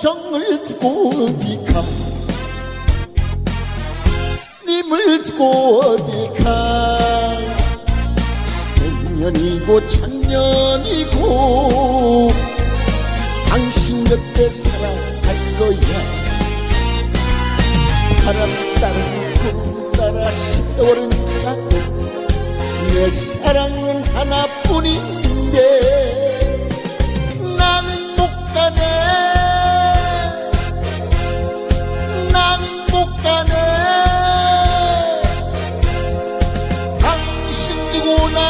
정을 두고 어디 가? 님을 두고 어디 가? 백년이고 천년이고 당신 곁에 살아갈 거야. 바람 따라 구름 따라 세월은 가도 내 사랑은 하나뿐인데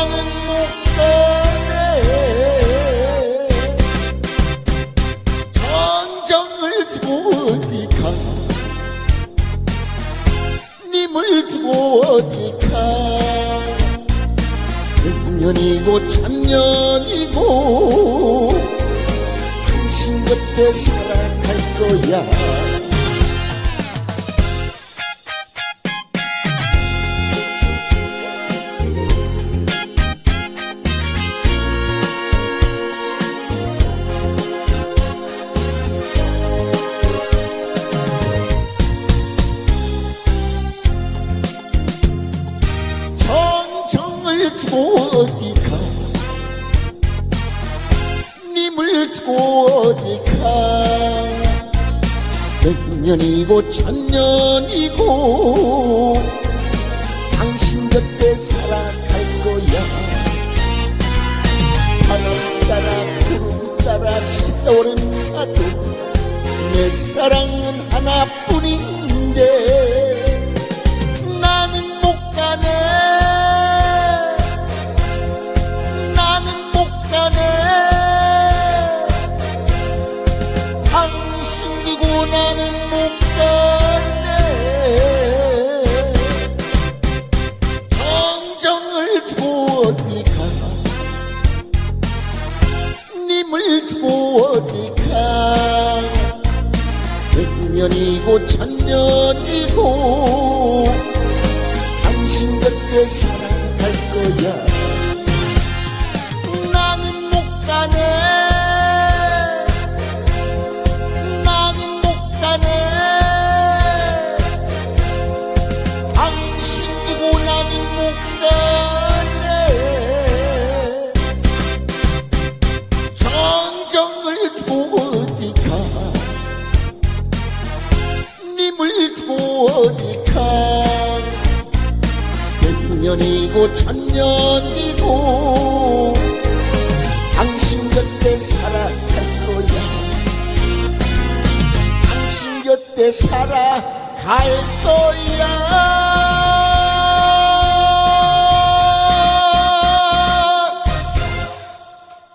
나는 못 가네. 정정을 두고 어디 가? 님을 두고 어디 가? 백년이고 천년이고 당신 곁에 살아갈 거야 백년이고 천년이고 당신 곁에 살아갈 거야. 바람 따라 구름 따라 세월은 가도 내 사랑은 하나뿐인데 님을 두고 어딜 가 백년이고 천년이고 당신 곁에 살 님을 가 백년이고 천년이고 당신 곁에 살아갈 거야. 당신 곁에 살아갈 거야